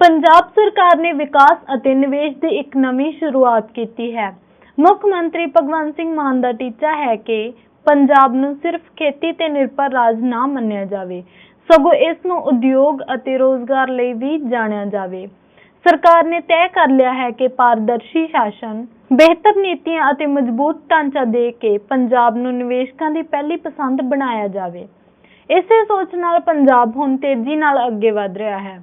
ਪੰਜਾਬ ਸਰਕਾਰ ਨੇ ਵਿਕਾਸ ਅਤੇ ਨਿਵੇਸ਼ ਦੀ ਇੱਕ ਨਵੀਂ ਸ਼ੁਰੂਆਤ ਕੀਤੀ ਹੈ। ਮੁੱਖ ਮੰਤਰੀ ਭਗਵੰਤ ਸਿੰਘ ਮਾਨ ਦਾ ਟੀਚਾ ਹੈ ਕਿ ਪੰਜਾਬ ਨੂੰ ਸਿਰਫ ਖੇਤੀ ਤੇ ਨਿਰਭਰ ਰਾਜ ਨਾ ਮੰਨਿਆ ਜਾਵੇ, ਸਗੋਂ ਇਸ ਨੂੰ ਉਦਯੋਗ ਅਤੇ ਰੋਜ਼ਗਾਰ ਲਈ ਵੀ ਜਾਣਿਆ ਜਾਵੇ। ਸਰਕਾਰ ਨੇ ਤੈਅ ਕਰ ਲਿਆ ਹੈ ਕਿ ਪਾਰਦਰਸ਼ੀ ਸ਼ਾਸਨ, ਬਿਹਤਰ ਨੀਤੀਆਂ ਅਤੇ ਮਜ਼ਬੂਤ ਢਾਂਚਾ ਦੇ ਕੇ ਪੰਜਾਬ ਨੂੰ ਨਿਵੇਸ਼ਕਾਂ ਦੀ ਪਹਿਲੀ ਪਸੰਦ ਬਣਾਇਆ ਜਾਵੇ। ਇਸੇ ਸੋਚ ਨਾਲ ਪੰਜਾਬ ਹੁਣ ਤੇਜ਼ੀ ਨਾਲ ਅੱਗੇ ਵਧ ਰਿਹਾ ਹੈ।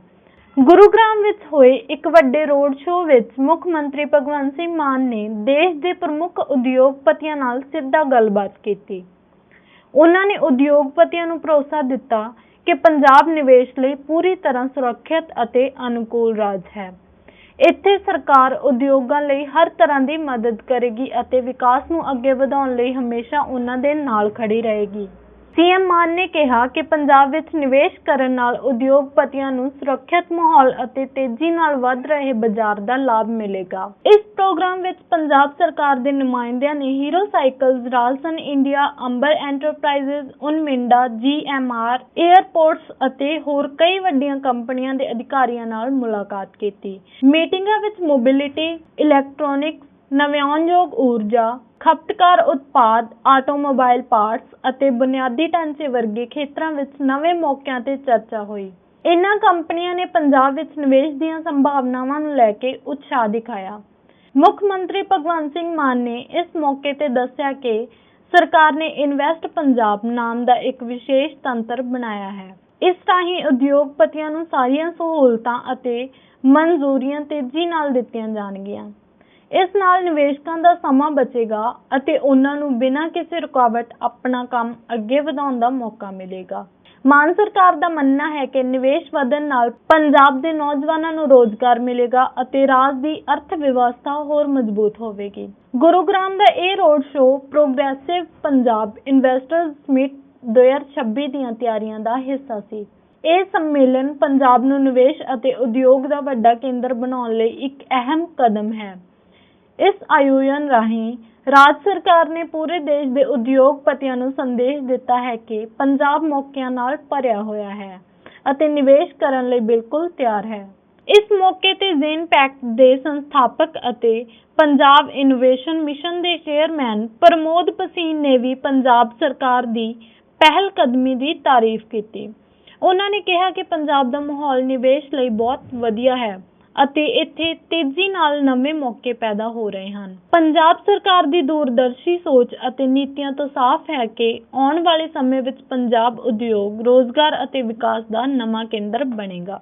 ਗੁਰੂਗ੍ਰਾਮ ਵਿੱਚ ਹੋਏ ਇੱਕ ਵੱਡੇ ਰੋਡ ਸ਼ੋਅ ਵਿੱਚ ਮੁੱਖ ਮੰਤਰੀ ਭਗਵੰਤ ਸਿੰਘ ਮਾਨ ਨੇ ਦੇਸ਼ ਦੇ ਪ੍ਰਮੁੱਖ ਉਦਯੋਗਪਤੀਆਂ ਨਾਲ ਸਿੱਧਾ ਗੱਲਬਾਤ ਕੀਤੀ। ਉਹਨਾਂ ਨੇ ਉਦਯੋਗਪਤੀਆਂ ਨੂੰ ਭਰੋਸਾ ਦਿੱਤਾ ਕਿ ਪੰਜਾਬ ਨਿਵੇਸ਼ ਲਈ ਪੂਰੀ ਤਰ੍ਹਾਂ ਸੁਰੱਖਿਅਤ ਅਤੇ ਅਨੁਕੂਲ ਰਾਜ ਹੈ। ਇੱਥੇ ਸਰਕਾਰ ਉਦਯੋਗਾਂ ਲਈ ਹਰ ਤਰ੍ਹਾਂ ਦੀ ਮਦਦ ਕਰੇਗੀ ਅਤੇ ਵਿਕਾਸ ਨੂੰ ਅੱਗੇ ਵਧਾਉਣ ਲਈ ਹਮੇਸ਼ਾ ਉਹਨਾਂ ਦੇ ਨਾਲ ਖੜੀ ਰਹੇਗੀ। ਸੀਐਮ ਮਾਨ ਨੇ ਕਿਹਾ ਕਿ ਪੰਜਾਬ ਵਿੱਚ ਨਿਵੇਸ਼ ਕਰਨ ਨਾਲ ਉਦਯੋਗਪਤੀਆਂ ਨੂੰ ਸੁਰੱਖਿਅਤ ਮਾਹੌਲ ਅਤੇ ਤੇਜ਼ੀ ਨਾਲ ਵਧ ਰਹੇ ਬਾਜ਼ਾਰ ਦਾ ਲਾਭ ਮਿਲੇਗਾ। ਇਸ ਪ੍ਰੋਗਰਾਮ ਵਿੱਚ ਪੰਜਾਬ ਸਰਕਾਰ ਦੇ ਨੁਮਾਇੰਦਿਆਂ ਨੇ Hero cycles Ralson India, Amber enterprises Uno Minda GMR airports ਅਤੇ ਹੋਰ ਕਈ ਵੱਡੀਆਂ ਕੰਪਨੀਆਂ ਦੇ ਅਧਿਕਾਰੀਆਂ ਨਾਲ ਮੁਲਾਕਾਤ ਕੀਤੀ। ਮੀਟਿੰਗਾਂ ਵਿੱਚ ਮੋਬਿਲਿਟੀ, ਇਲੈਕਟ੍ਰੋਨਿਕਸ ਨਵਿਆਉਣਯੋਗ ਊਰਜਾ, ਖਪਤਕਾਰ ਉਤਪਾਦ, ਆਟੋਮੋਬਾਈਲ ਪਾਰਟਸ ਅਤੇ ਬੁਨਿਆਦੀ ਢਾਂਚੇ ਵਰਗੇ ਖੇਤਰਾਂ ਵਿੱਚ ਨਵੇਂ ਮੌਕਿਆਂ ਤੇ ਚਰਚਾ ਹੋਈ। ਇਨ੍ਹਾਂ ਕੰਪਨੀਆਂ ਨੇ ਪੰਜਾਬ ਵਿੱਚ ਨਿਵੇਸ਼ ਦੀਆਂ ਸੰਭਾਵਨਾਵਾਂ ਨੂੰ ਲੈ ਕੇ ਉਤਸ਼ਾਹ ਦਿਖਾਇਆ। ਮੁੱਖ ਮੰਤਰੀ ਭਗਵੰਤ ਸਿੰਘ ਮਾਨ ਨੇ ਇਸ ਮੌਕੇ ਤੇ ਦੱਸਿਆ ਕਿ ਸਰਕਾਰ ਨੇ ਇਨਵੈਸਟ ਪੰਜਾਬ ਨਾਮ ਦਾ ਇੱਕ ਵਿਸ਼ੇਸ਼ ਤੰਤਰ ਬਣਾਇਆ ਹੈ। ਇਸ ਰਾਹੀਂ ਉਦਯੋਗਪਤੀਆਂ ਨੂੰ ਸਾਰੀਆਂ ਸਹੂਲਤਾਂ ਅਤੇ ਮਨਜ਼ੂਰੀਆਂ ਤੇਜ਼ੀ ਨਾਲ ਦਿੱਤੀਆਂ ਜਾਣਗੀਆਂ। ਇਸ ਨਾਲ ਨਿਵੇਸ਼ਕਾਂ ਦਾ ਸਮਾਂ ਬਚੇਗਾ ਅਤੇ ਉਹਨਾਂ ਨੂੰ ਬਿਨਾਂ ਕਿਸੇ ਰੁਕਾਵਟ ਆਪਣਾ ਕੰਮ ਅੱਗੇ ਵਧਾਉਣ ਦਾ ਮੌਕਾ ਮਿਲੇਗਾ। ਮਾਨ ਸਰਕਾਰ ਦਾ ਮੰਨਣਾ ਹੈ ਕਿ ਨਿਵੇਸ਼ ਵਧਣ ਨਾਲ ਪੰਜਾਬ ਦੇ ਨੌਜਵਾਨਾਂ ਨੂੰ ਰੋਜ਼ਗਾਰ ਮਿਲੇਗਾ ਅਤੇ ਰਾਜ ਦੀ ਅਰਥ ਵਿਵਸਥਾ ਹੋਰ ਮਜ਼ਬੂਤ ਹੋਵੇਗੀ। ਗੁਰੂਗ੍ਰਾਮ ਦਾ ਇਹ road show progressive Punjab investors meet 2026 ਦੀਆਂ ਤਿਆਰੀਆਂ ਦਾ ਹਿੱਸਾ ਸੀ। ਇਹ ਸੰਮੇਲਨ ਪੰਜਾਬ ਨੂੰ ਨਿਵੇਸ਼ ਅਤੇ ਉਦਯੋਗ ਦਾ ਵੱਡਾ ਕੇਂਦਰ ਬਣਾਉਣ ਲਈ ਇੱਕ ਅਹਿਮ ਕਦਮ ਹੈ। ਇਸ ਆਯੋਜਨ ਰਾਹੀਂ ਰਾਜ ਸਰਕਾਰ ਨੇ ਪੂਰੇ ਦੇਸ਼ ਦੇ ਉਦਯੋਗਪਤੀਆਂ ਨੂੰ ਸੰਦੇਸ਼ ਦਿੱਤਾ ਹੈ ਕਿ ਪੰਜਾਬ ਮੌਕਿਆਂ ਨਾਲ ਭਰਿਆ ਹੋਇਆ ਹੈ ਅਤੇ ਨਿਵੇਸ਼ ਕਰਨ ਲਈ ਬਿਲਕੁਲ ਤਿਆਰ ਹੈ। ਇਸ ਮੌਕੇ ਤੇ ਜ਼ੇਨ ਪੈਕਟ ਦੇ ਸੰਸਥਾਪਕ ਅਤੇ ਪੰਜਾਬ ਇਨੋਵੇਸ਼ਨ ਮਿਸ਼ਨ ਦੇ ਚੇਅਰਮੈਨ ਪ੍ਰਮੋਦ ਭਸੀਨ ਨੇ ਵੀ ਪੰਜਾਬ ਸਰਕਾਰ ਦੀ ਪਹਿਲ ਕਦਮੀ ਦੀ ਤਾਰੀਫ ਕੀਤੀ। ਉਹਨਾਂ ਨੇ ਕਿਹਾ ਕਿ ਪੰਜਾਬ ਦਾ ਮਾਹੌਲ ਨਿਵੇਸ਼ ਲਈ ਬਹੁਤ ਵਧੀਆ ਹੈ। ਅਤੇ ਇੱਥੇ ਤੇਜ਼ੀ ਨਾਲ ਨਵੇਂ ਮੌਕੇ ਪੈਦਾ ਹੋ ਰਹੇ ਹਨ। ਪੰਜਾਬ ਸਰਕਾਰ ਦੀ ਦੂਰਦਰਸ਼ੀ ਸੋਚ ਅਤੇ ਨੀਤੀਆਂ ਤੋਂ ਸਾਫ਼ ਹੈ ਕਿ ਆਉਣ ਵਾਲੇ ਸਮੇਂ ਵਿੱਚ ਪੰਜਾਬ ਉਦਯੋਗ, ਰੋਜ਼ਗਾਰ ਅਤੇ ਵਿਕਾਸ ਦਾ ਨਵਾਂ ਕੇਂਦਰ ਬਣੇਗਾ।